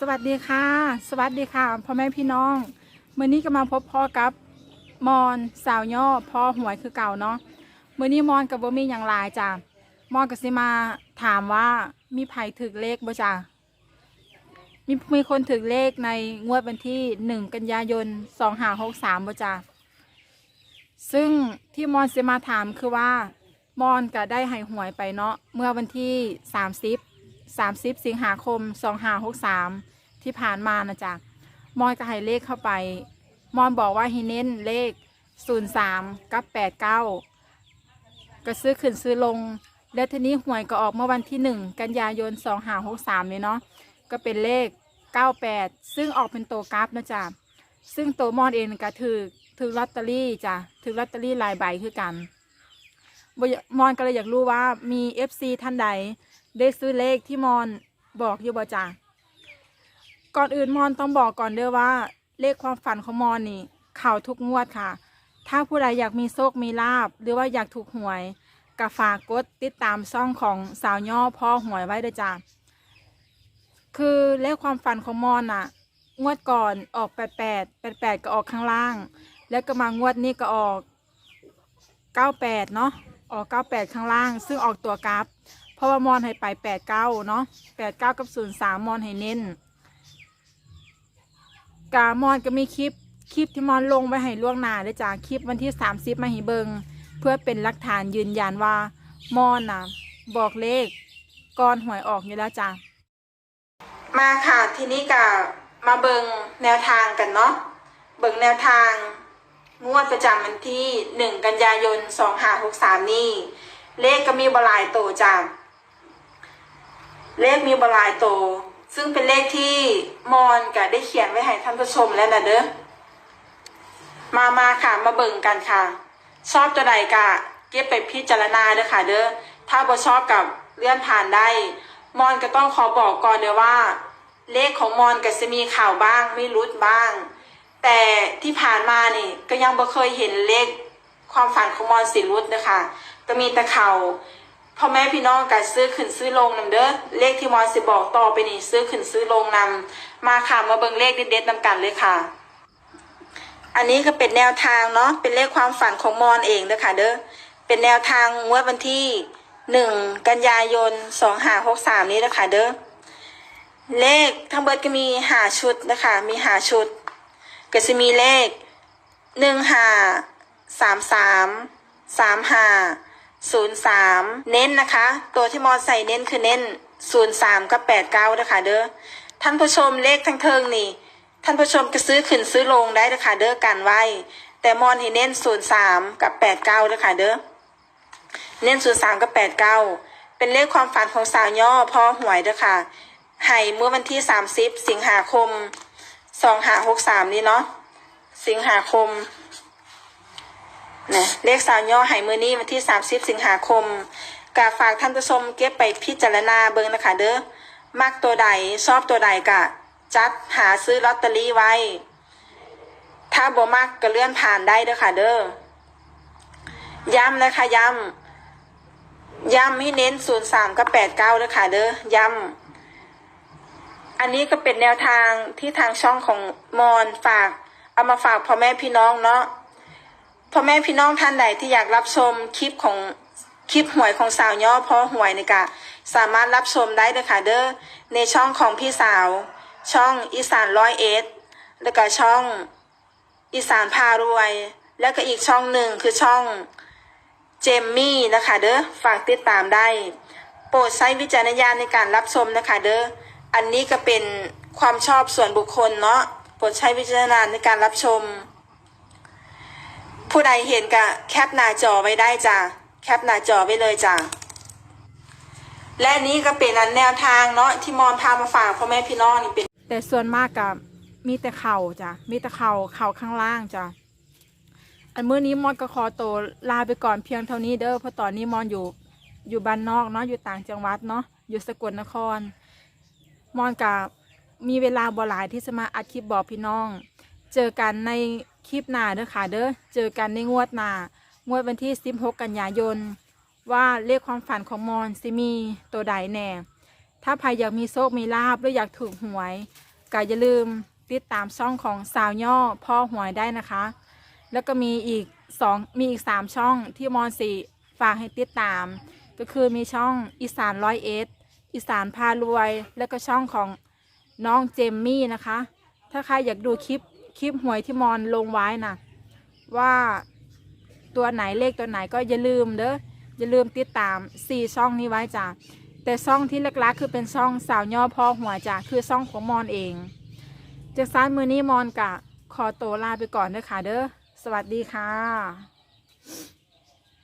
สวัสดีค่ะ สวัสดีค่ะพ่อแม่พี่น้องเมื่อนี้ก็มาพบพ่อกับมอนสาวย่อพ่อหวยคือเก่าเนาะเมื่อนี้มอนกับบ่มีอย่างหลายจ้ะมอนก็สิมาถามว่ามีไผถึกเลขบ่จ้ะมีมีคนถึกเลขในงวดวันที่หนึ่งกันยายนสองห้าหกสามบ่จ้ะซึ่งที่มอนสิมาถามคือว่ามอนก็ได้ให้หวยไปเนาะเมื่อวันที่สามสิบ 30 สิงหาคม 2563 ที่ผ่านมานะจ๊ะมอนก็ให้เลขเข้าไป มอนบอกว่าให้เน้นเลข 03 กับ 89 ก็ซื้อขึ้นซื้อลง แล้วทีนี้หวยก็ออกเมื่อวันที่ 1 กันยายน 2563เลยเนาะก็เป็นเลข 98 ซึ่งออกเป็นตัวกราฟนะจ๊ะซึ่งตัวมอนเองก็ถือถือลอตเตอรี่จ้ะถือลอตเตอรี่หลายใบคือกันมอนก็เลยอยากรู้ว่ามี FC ท่านใด ได้ซื้อเลขที่มอนบอกอยู่บ่จ้าก่อนอื่นมอนต้องบอกก่อนเด้อว่า เลขความฝันของมอนนี่เข่าทุกงวดค่ะ ถ้าผู้ใดอยากมีโชคมีลาบ หรือว่าอยากถูกหวยก็ฝากกดติดตามช่องของสาวย่อพ่อหวยไว้เด้อจ้าคือเลขความฝันของมอนน่ะ งวดก่อนออกแปดแปดแปดแปดก็ออกข้างล่าง แล้วก็มางวดนี้ก็ออกเก้าแปดเนาะออกเก้าแปดข้างล่าง ซึ่งออกตัวกราฟ เพราะว่ามอนให้ไปแปดเก้าเนาะแปดเก้ากับศูนย์สามมอนให้เน้นกามอนก็มีคลิปคลิปที่มอนลงไว้ให้ล่วงหน้าเลยจ้าคลิปวันที่สามสิบมาให้เบิงเพื่อเป็นหลักฐานยืนยันว่ามอนน่ะบอกเลขก่อนหวยออกอยู่แล้วจ้ามาค่ะทีนี้ก็มาเบิงแนวทางกันเนาะเบิงแนวทางงวดประจำวันที่หนึ่งกันยายนสองห้าหกสามนี่ เลขก็มีบลายโตจ้า เลขมีบลายโต ซึ่งเป็นเลขที่มอนก็ได้เขียนไว้ให้ท่านผู้ชมแล้วนะเด้อมามาค่ะมาเบิ่งกันค่ะ ชอบตัวใดกะเก็บไปพิจารณาเด้อค่ะ เด้อถ้าบ่ชอบกับเลื่อนผ่านได้ มอนก็ต้องขอบอกก่อนเด้อว่า เลขของมอนก็จะมีข่าวบ้างไม่รุดบ้าง แต่ที่ผ่านมานี่ก็ยังบ่เคยเห็นเลขความฝันของมอนสิรุดนะคะก็มีแต่เขา พ่อแม่พี่น้องกันซื้อขึ้นซื้อลงนำเด้อเลขที่มอนสิบอกต่อไปนี่ซื้อขึ้นซื้อลงนำมาค่ะมาเบิ่งเลขเด็ดๆนำกันเลยค่ะ อันนี้ก็เป็นแนวทางเนาะเป็นเลขความฝันของมอนเองเด้อค่ะ เด้อเป็นแนวทางงวดวันที่หนึ่งกันยายนสองห้าหกสามนี้นะคะเด้อเลขทั้งเบิดก็มีหาชุดนะคะมีหาชุด ก็จะมีเลขหนึ่งห้าสามสามสามห้า ศูนย์สามเน้นนะคะ ตัวที่มอใส่เน้นคือเน้นศูนย์สามกับแปดเก้านะคะเด้อท่านผู้ชมเลขทั้งเทิงนี่ ท่านผู้ชมก็ซื้อขึ้นซื้อลงได้นะคะเด้อกันไว้ แต่มอนให้เน้นศูนย์สามกับแปดเก้านะคะเด้อเน้นศูนย์สามกับแปดเป็นเลขความฝันของสาวย่อพ่อหวยเด้อค่ะให้เมื่อวันที่สามสิบสิงหาคมสองหาหกสามนี่เนาะสิงหาคม นะเลขสาวย่อไหมือนี้วันที่สามสิงหาคมกาฝากท่านผู้ชมเก็บไปพิจารณาเบิ่งนะคะ เด้อมักตัวใดชอบตัวใดกะ จัดหาซื้อลอตเตอรี่ไว้ ถ้าบ่มักก็เลื่อนผ่านได้เด้อค่ะ เด้อย้ำนะคะย้ำย้ำให้เน้นศูนย์สามกับแปดเก้าเด้อค่ะ เด้อย้ำอันนี้ก็เป็นแนวทางที่ทางช่องของมอนฝาก เอามาฝากพ่อแม่พี่น้องเนาะ พ่อแม่พี่น้องท่านใดที่อยากรับชมคลิปของคลิปหวยของสาวย่อพ่อหวยนี่กะสามารถรับชมได้เลยค่ะเด้อในช่องของพี่สาว ช่องอีสานร้อยเอสแล้วก็ช่องอีสานพารวย แล้วก็อีกช่องหนึ่งคือช่องเจมมี่นะคะเด้อฝากติดตามได้ โปรดใช้วิจารณญาณในการรับชมนะคะเด้ออันนี้ก็เป็นความชอบส่วนบุคคลเนาะโปรดใช้วิจารณญาณในการรับชม ผู้ใดเห็นก็แคปหน้าจอไว้ได้จ้ะแคปหน้าจอไว้เลยจ้ะและนี้ก็เป็นอันแนวทางเนาะที่มอนพามาฝากพ่อแม่พี่น้องนี่เป็น แต่ส่วนมากกับมีแต่เข่าจ้ะมีแต่เข่าเข่าข้างล่างจ้ะอันมื้อนี้มอนก็ขอตัวลาไปก่อนเพียงเท่านี้เด้อเพราะตอนนี้มอนอยู่อยู่บ้านนอกเนาะอยู่ต่างจังหวัดเนาะอยู่สกลนคร มอนกับมีเวลาบ่หลายที่จะมาอัดคลิปบอกพี่น้อง เจอกันใน คลิปหน้าเด้อค่ะเด้อเจอกันในงวดหน้างวดวันที่ 16 กันยายน ว่าเลขความฝันของมอนสิมีตัวใดแน่ ถ้าใครอยากมีโชคมีลาบหรืออยากถูกหวยก็อย่าลืมติดตามช่องของสาวย่อพ่อหวยได้นะคะ แล้วก็มีอีกสองมีอีกสามช่องที่มอนสีฝากให้ติดตาม ก็คือมีช่องอีสานร้อยเอสอีสานพารวย แล้วก็ช่องของน้องเจมมี่นะคะ ถ้าใครอยากดูคลิป คลิปหวยที่มอนลงไว้นะว่าตัวไหนเลขตัวไหนก็อย่าลืมเด้ออย่าลืมติดตามสี่ช่องนี้ไว้จ้ะแต่ช่องที่ลักๆคือเป็นช่องสาวย่อพ่อหัวจ้ะคือช่องของมอนเองจะซ้ายมือนี้มอนกะขอตัวลาไปก่อนเด้อค่ะเด้อสวัสดีค่ะ